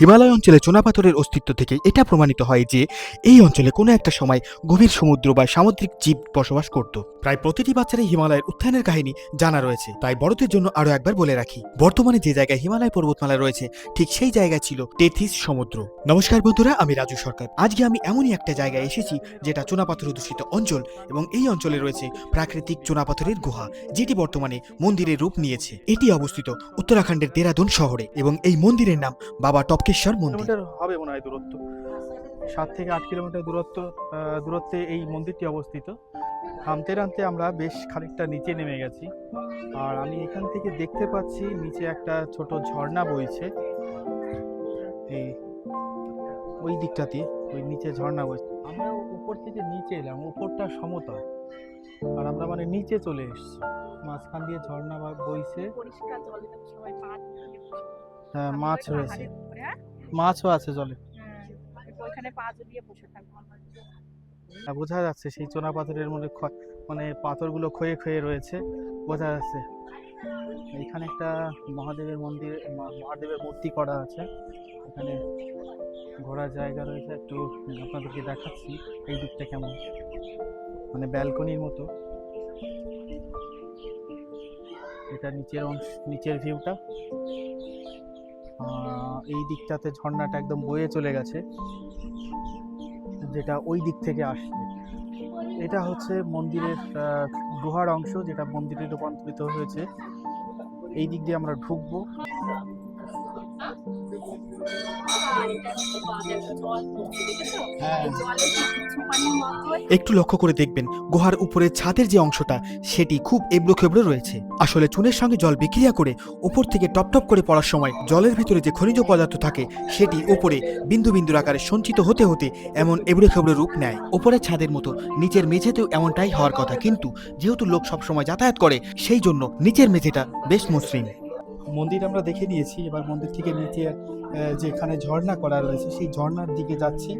হিমালয় অঞ্চলে চুনাপাথরের অস্তিত্ব থেকে এটা প্রমাণিত হয় যে এই অঞ্চলে কোনো একটা সময় গভীর সমুদ্র বা সামুদ্রিক জীব বসবাস করত। প্রায় প্রতিটি বাচ্চারই হিমালয়ের উত্থানের কাহিনী জানা রয়েছে। তাই বড়দের জন্য আরও একবার বলে রাখি, বর্তমানে যে জায়গায় হিমালয় পর্বতমালা রয়েছে, ঠিক সেই জায়গায় ছিল টেথিস সমুদ্র। নমস্কার বন্ধুরা, আমি রাজু সরকার। আজকে আমি এমনই একটা জায়গায় এসেছি যেটা চুনাপাথর দূষিত অঞ্চল এবং এই অঞ্চলে রয়েছে প্রাকৃতিক চুনাপাথরের গুহা, যেটি বর্তমানে মন্দিরের রূপ নিয়েছে। এটি অবস্থিত উত্তরাখণ্ডের দেরাদুন শহরে এবং এই মন্দিরের নাম বাবা টপকেশ্বর মন্দির। হবে মনে হয় দূরত্ব। সাত থেকে আট কিলোমিটার দূরত্ব দূরত্বে এই মন্দিরটি অবস্থিত। নামতে নামতে আমরা বেশ খানিকটা নিচে নেমে গেছি। আর আমি এখান থেকে দেখতে পাচ্ছি নিচে একটা ছোট ঝর্ণা বইছে। এই ওই দিকটাতে ওই নিচে ঝর্ণা বইছে। আমরা উপর থেকে নিচে এলাম উপরটা সমতল। আর আমরা মানে নিচে চলে এসেছি। মাঝখান দিয়ে ঝর্ণা বইছে। হ্যাঁ মাছ রয়েছে? মাছও আছে জলে। হ্যাঁ, ওইখানে পা জড়িয়ে বসে থাকব। বোঝা যাচ্ছে সেই চোনা পাথরের মধ্যে মানে পাথরগুলো ক্ষয়ে ক্ষয়ে রয়েছে বোঝা যাচ্ছে। এখানে একটা মহাদেবের মন্দির মহাদেবের মূর্তি করা আছে। এখানে ঘোরার জায়গা রয়েছে একটু আপনাদেরকে দেখাচ্ছি এই দিকটা কেমন। মানে ব্যালকনির মতো। এটা নিচের অংশ নিচের ভিউটা এই দিকটাতে ঝর্ণাটা একদম বয়ে চলে গেছে, যেটা ওই দিক থেকে আসছে। এটা হচ্ছে মন্দিরের গুহার অংশ যেটা মন্দিরে রূপান্তরিত হয়েছে। এই দিক দিয়ে আমরা ঢুকবো। একটু লক্ষ্য করে দেখবেন, গুহার উপরে ছাদের যে অংশটা, সেটি খুব এবড়ো খেবড়ো রয়েছে। আসলে চুনের সঙ্গে জল বিক্রিয়া করে উপর থেকে টপ টপ করে পড়ার সময় জলের ভিতরে যে খনিজ পদার্থ থাকে, সেটি ওপরে বিন্দু বিন্দুর আকারে সঞ্চিত হতে হতে এমন এবড়ো খেবড়ো রূপ নেয়। ওপরের ছাদের মতো নিচের মেঝেতেও এমনটাই হওয়ার কথা। কিন্তু যেহেতু লোক সবসময় যাতায়াত করে, সেই জন্য নিচের মেঝেটা বেশ মসৃণ। মন্দির আমরা দেখে নিয়েছি এবার মন্দির থেকে নিচে যেখানে ঝর্ণা করা রয়েছে সেই ঝর্ণার দিকে যাচ্ছি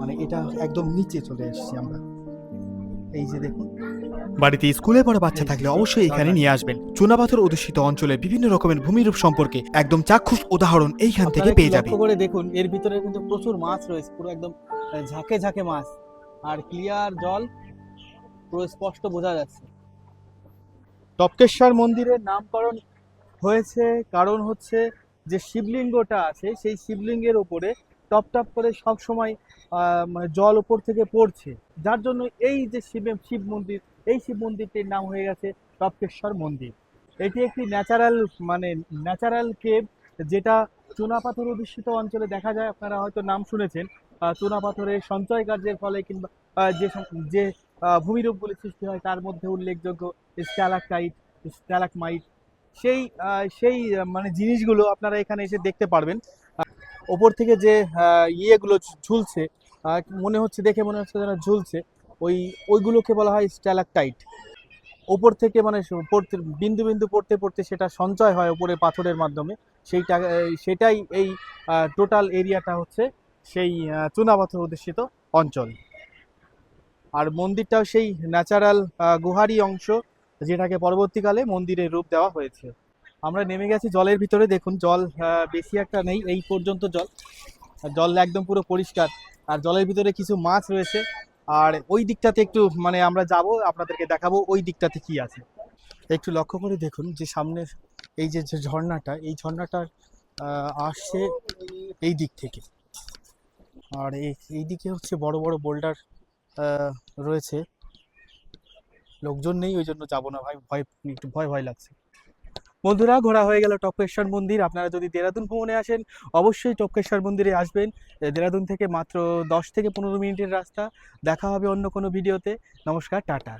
মানে এটা একদম নিচে চলে এসেছি আমরা। এই যে দেখুন। বাড়িতে স্কুলে পড়া বাচ্চা থাকলে অবশ্যই এখানে নিয়ে আসবেন। চুনাপাথর অধ্যুষিত অঞ্চলের বিভিন্ন রকমের ভূমিরূপ সম্পর্কে একদম চাক্ষুষ উদাহরণ এইখান থেকে পেয়ে যাবে করে দেখুন এর ভিতরে কিন্তু প্রচুর মাছ রয়েছে পুরো একদম ঝাঁকে ঝাঁকে মাছ। আর ক্লিয়ার জল পুরো স্পষ্ট বোঝা যাচ্ছে। টপকেশ্বর মন্দিরের নামকরণ হয়েছে, কারণ হচ্ছে যে শিবলিঙ্গটা আছে, সেই শিবলিঙ্গের ওপরে টপ টপ করে সব সময় মানে জল ওপর থেকে পড়ছে। যার জন্য এই যে শিব শিব মন্দির, এই শিব মন্দিরটির নাম হয়ে গেছে টপকেশ্বর মন্দির। এটি একটি ন্যাচারাল মানে ন্যাচারাল কেভ, যেটা চুনাপাথর অধিষ্ঠিত অঞ্চলে দেখা যায়। আপনারা হয়তো নাম শুনেছেন চুনাপাথরের সঞ্চয় কার্যের ফলে কিংবা যে যে ভূমিরূপগুলি সৃষ্টি হয়, তার মধ্যে উল্লেখযোগ্য স্ট্যালাকটাইট, স্ট্যালাকমাইট সেই সেই মানে জিনিসগুলো আপনারা এখানে এসে দেখতে পারবেন। ওপর থেকে যে ইয়েগুলো ঝুলছে মনে হচ্ছে, দেখে মনে হচ্ছে যেন ঝুলছে, ওই, ওইগুলোকে বলা হয় স্ট্যালাকটাইট ওপর থেকে মানে পড়তে বিন্দু বিন্দু পড়তে পড়তে সেটা সঞ্চয় হয় ওপরে পাথরের মাধ্যমে। সেইটা সেটাই এই টোটাল এরিয়াটা হচ্ছে সেই চুনাপাথর অধিষ্ঠিত অঞ্চল। আর মন্দিরটাও সেই ন্যাচারাল গুহারি অংশ যেটাকে পরবর্তীকালে মন্দিরের রূপ দেওয়া হয়েছে। আমরা নেমে গেছি জলের ভিতরে দেখুন জল বেশি একটা নেই এই পর্যন্ত জল। জল একদম পুরো পরিষ্কার। আর জলের ভিতরে কিছু মাছ রয়েছে। আর ওই দিকটাতে একটু মানে আমরা যাব আপনাদেরকে দেখাবো ওই দিকটাতে কি আছে। একটু লক্ষ্য করে দেখুন যে সামনের এই যে ঝর্ণাটা এই ঝর্ণাটা আহ, আসছে এই দিক থেকে। আর এই দিকে হচ্ছে বড় বড় বোল্ডার রয়েছে। লোকজন নেই, ওই জন্য যাব না। ভাই, ভয়, একটু ভয় ভয় লাগছে। বন্ধুরা, ঘোরা হয়ে গেল টপকেশ্বর মন্দির। আপনারা যদি দেরাদুন ভ্রমণে আসেন, অবশ্যই টপকেশ্বর মন্দিরে আসবেন। দেরাদুন থেকে মাত্র দশ থেকে পনেরো মিনিটের রাস্তা। দেখা হবে অন্য কোনো ভিডিওতে। নমস্কার, টাটা।